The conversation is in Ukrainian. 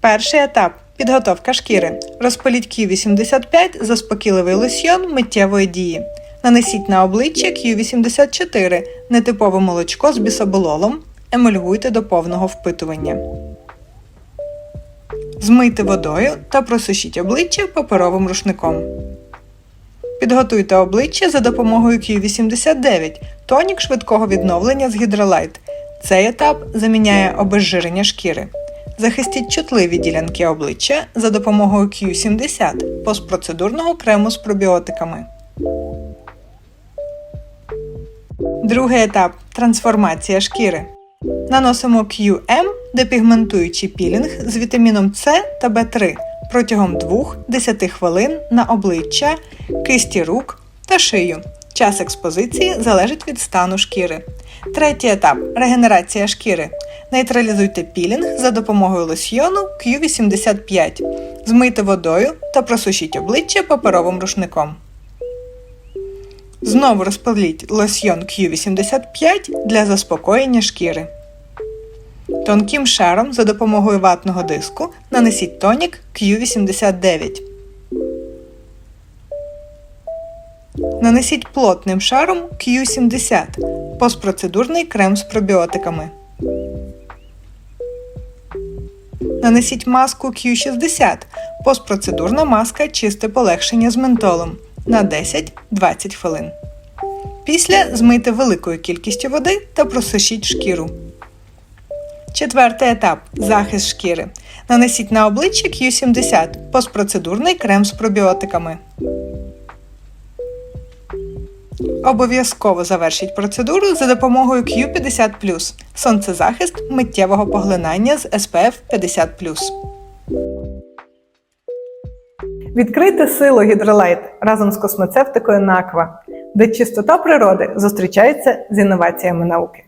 Перший етап підготовка шкіри. Розпаліть Q85 заспокійливий лосьйон миттєвої дії. Нанесіть на обличчя Q84 нетипове молочко з бісобололом. Емульгуйте до повного впитування. Змийте водою та просушіть обличчя паперовим рушником. Підготуйте обличчя за допомогою Q89 тонік швидкого відновлення з гідролайт. Цей етап заміняє обезжирення шкіри. Захистіть чутливі ділянки обличчя за допомогою Q70 постпроцедурного крему з пробіотиками. Другий етап трансформація шкіри. Наносимо QM депігментуючий пілінг з вітаміном С та В3 протягом 2-10 хвилин на обличчя, кисті рук та шию. Час експозиції залежить від стану шкіри. Третій етап регенерація шкіри. Нейтралізуйте пілінг за допомогою лосьйону Q85. Змийте водою та просушіть обличчя паперовим рушником. Знову розпаліть лосьйон Q85 для заспокоєння шкіри. Тонким шаром за допомогою ватного диску нанесіть тонік Q89. Нанесіть плотним шаром Q70 постпроцедурний крем з пробіотиками. Нанесіть маску Q60 постпроцедурна маска чисте полегшення з ментолом на 10-20 хвилин. Після змийте великою кількістю води та просушіть шкіру. Четвертий етап захист шкіри. Нанесіть на обличчя Q70 постпроцедурний крем з пробіотиками. Обов'язково завершіть процедуру за допомогою Q50 сонцезахист миттєвого поглинання з SPF 50 Відкрийте силу гідролайт разом з космецевтикою Наква, де чистота природи зустрічається з інноваціями науки.